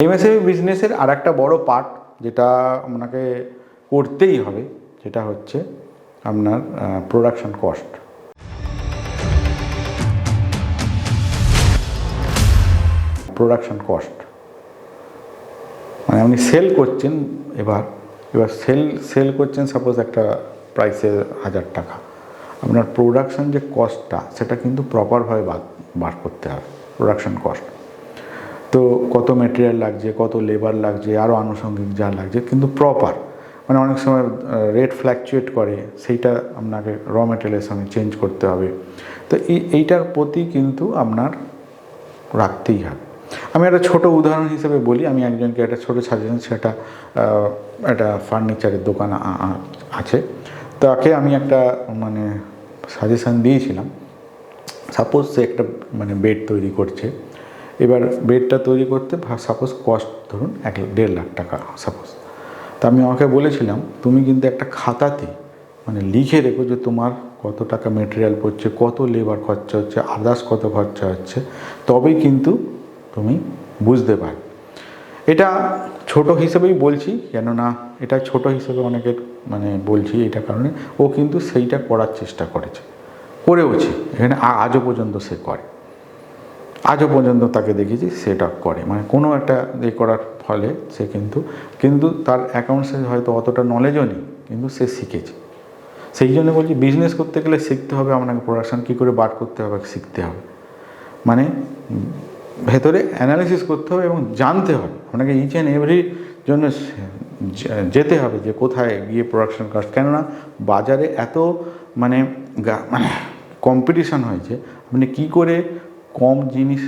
MSME বিজনেসের আর একটা বড় পার্ট যেটা আপনাকে করতেই হবে যেটা হচ্ছে আপনার প্রোডাকশন কস্ট প্রোডাকশন কস্ট মানে আপনি সেল করছেন এবার এবার সেল সেল করছেন সাপোজ একটা প্রাইসে হাজার টাকা। আপনার প্রোডাকশন যে কস্টটা সেটা কিন্তু প্রপারভাবে বার করতে হবে প্রোডাকশন কস্ট তো কত মেটেরিয়াল লাগছে, কত লেবার লাগছে আরও আনুষঙ্গিক যা লাগছে, কিন্তু প্রপার মানে অনেক সময় রেট ফ্ল্যাকচুয়েট করে, সেইটা আপনাকে র মেটেরিয়ালের সঙ্গে চেঞ্জ করতে হবে। তো এই, এইটার প্রতি কিন্তু আপনার রাখতেই হবে। আমি একটা ছোট উদাহরণ হিসেবে বলি, আমি একজনকে, একটা ছোটো সাজেশন সেটা একটা ফার্নিচারের দোকান আছে। তাকে আমি একটা মানে সাজেশান দিয়েছিলাম। সাপোজ সে একটা মানে বেড তৈরি করছে। এবার বেডটা তৈরি করতে সাপোজ কস্ট ধরুন এক দেড় লাখ টাকা সাপোজ তা আমি আমাকে বলেছিলাম, তুমি কিন্তু একটা খাতাতে মানে লিখে রেখো যে তোমার কত টাকা মেটেরিয়াল পড়ছে, কত লেবার খরচা হচ্ছে আদার্স কত খরচা হচ্ছে, তবেই কিন্তু তুমি বুঝতে পারবে। এটা ছোট হিসেবেই বলছি, কেননা এটা ছোট হিসেবে অনেকের মানে বলছি এটা কারণে, ও কিন্তু সেইটা করার চেষ্টা করেছে, করেওছে। এখানে আজও পর্যন্ত সে করে। আজও পর্যন্ত তাকে দেখেছি, সেটা করে। মানে কোনো একটা এ করার ফলে সে কিন্তু কিন্তু তার অ্যাকাউন্টসে হয়তো অতটা নলেজও নেই, কিন্তু সে শিখেছে। সেই জন্য বলছি বিজনেস করতে গেলে শিখতে হবে, আপনাকে প্রোডাকশন কী করে বার করতে হবে, শিখতে হবে। মানে ভেতরে অ্যানালিসিস করতে হবে এবং জানতে হবে। আপনাকে ইচ অ্যান্ড এভরি জন্য যেতে হবে যে কোথায় গিয়ে প্রোডাকশান কাস্ট কেননা বাজারে এত মানে মানে কম্পিটিশান হয়েছে আপনি কি করে কম জিনিস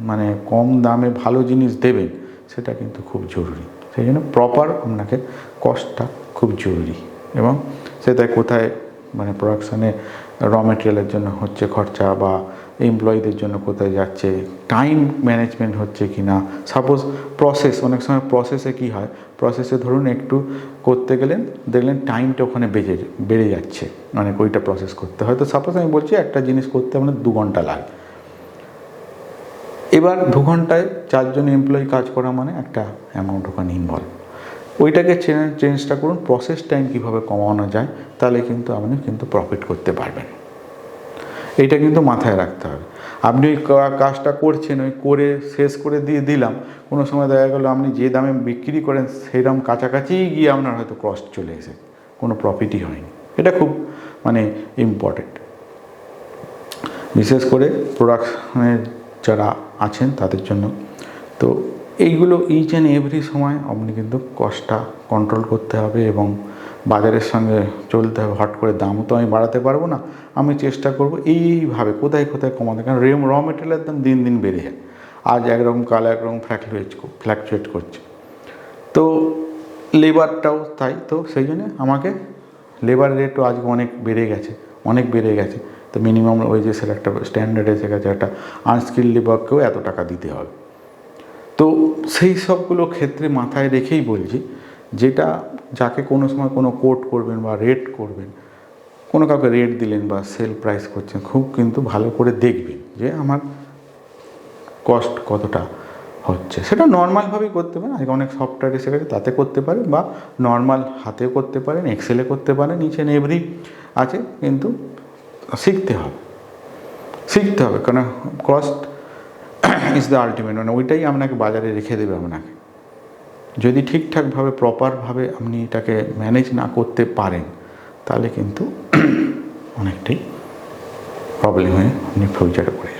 মানে কম দামে ভালো জিনিস দেবেন সেটা কিন্তু খুব জরুরি। সেই জন্য প্রপার আপনাকে কস্টটা খুব জরুরি। এবং সেটা কোথায় মানে প্রোডাকশানে র মেটেরিয়ালের জন্য হচ্ছে খরচা বা এমপ্লয়ীদের জন্য কোথায় যাচ্ছে টাইম ম্যানেজমেন্ট হচ্ছে কি না সাপোজ প্রসেস অনেক সময় প্রসেসে কি হয়? প্রসেসে ধরুন একটু করতে গেলেন, দেখলেন টাইমটা ওখানে বেজে, বেড়ে যাচ্ছে। মানে ওইটা প্রসেস করতে হয়তো সাপোজ আমি বলছি একটা জিনিস করতে আপনার দু ঘণ্টা লাগে। এবার দু ঘন্টায় চারজন এমপ্লয়ি কাজ করা মানে একটা অ্যামাউন্ট ওখানে ইনভলভ ওইটাকে চেঞ্জ চেঞ্জটা করুন প্রসেস টাইম কীভাবে কমানো যায়, তাহলে কিন্তু আপনি কিন্তু প্রফিট করতে পারবেন। এইটা কিন্তু মাথায় রাখতে হবে। আপনি ওই কাজটা করছেন, ওই করে শেষ করে দিয়ে দিলাম, কোনো সময় দেখা গেলো আপনি যে দামে বিক্রি করেন সেইরকম কাছাকাছি গিয়ে আপনার হয়তো ক্রস চলে এসে, কোনো প্রফিটই হয়নি। এটা খুব মানে ইম্পর্টেন্ট বিশেষ করে প্রোডাকশনের যারা আছেন তাদের জন্য। তো এইগুলো ইচ অ্যান্ড এভরি সময় আপনি কিন্তু কস্টটা কন্ট্রোল করতে হবে এবং বাজারের সঙ্গে চলতে হবে। হট করে দামও তো আমি বাড়াতে পারব না, আমি চেষ্টা করব এইভাবে কোথায় কোথায় কমাতে। কারণ রেম র মেটেরিয়ালের দাম দিন দিন বেড়ে যায়। আজ একরকম, কাল একরকম ফ্ল্যাকচুয়েট ফ্ল্যাকচুয়েট করছে। তো লেবারটাও তাই। তো সেই জন্যে আমাকে লেবার রেটও আজকে অনেক বেড়ে গেছে, অনেক বেড়ে গেছে। তো মিনিমাম ওয়েজেসের একটা স্ট্যান্ডার্ড এসে গেছে একটা আনস্কিল লেবারকেও এত টাকা দিতে হবে। তো সেই সবগুলো ক্ষেত্রে মাথায় রেখেই বলছি, যেটা যাকে কোনো সময় কোনো কোট করবেন বা রেট করবেন, কোনো কাউকে রেট দিলেন বা সেল প্রাইস করছেন, খুব কিন্তু ভালো করে দেখবেন যে আমার কস্ট কতটা হচ্ছে। সেটা নর্মালভাবেই করতে পারেন আজকে অনেক সফটওয়্যার এসে গেছে, তাতে করতে পারেন বা নর্মাল হাতেও করতে পারেন এক্সেলে করতে পারেন ইচ এভরি আছে, কিন্তু শিখতে হবে। শিখতে হবে কারণ কস্ট ইজ দ্য আলটিমেট মানে ওইটাই আপনাকে বাজারে রেখে দেবে আপনাকে। যদি ঠিকঠাকভাবে প্রপারভাবে আপনি এটাকে ম্যানেজ না করতে পারেন, তাহলে কিন্তু অনেকটাই প্রবলেম হয়ে আপনি ফিউচারে পড়ে